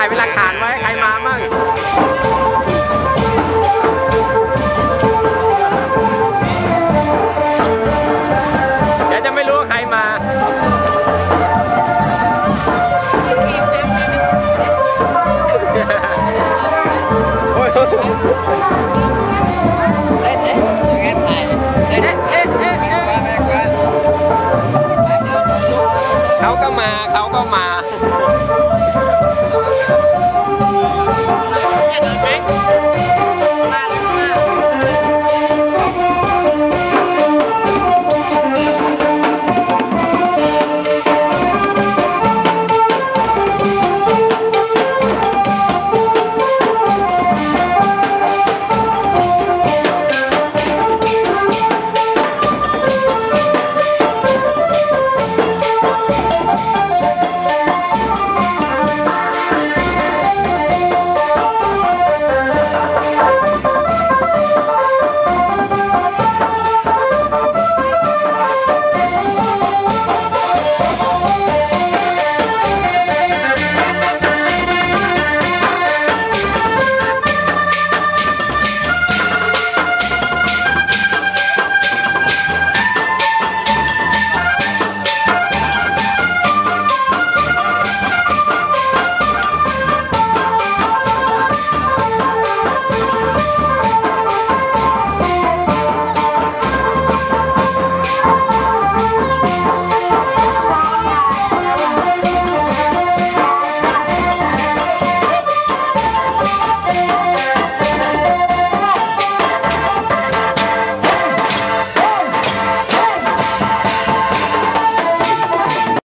ถ่ายเป็นหลักฐานไว้ใครมา Okay.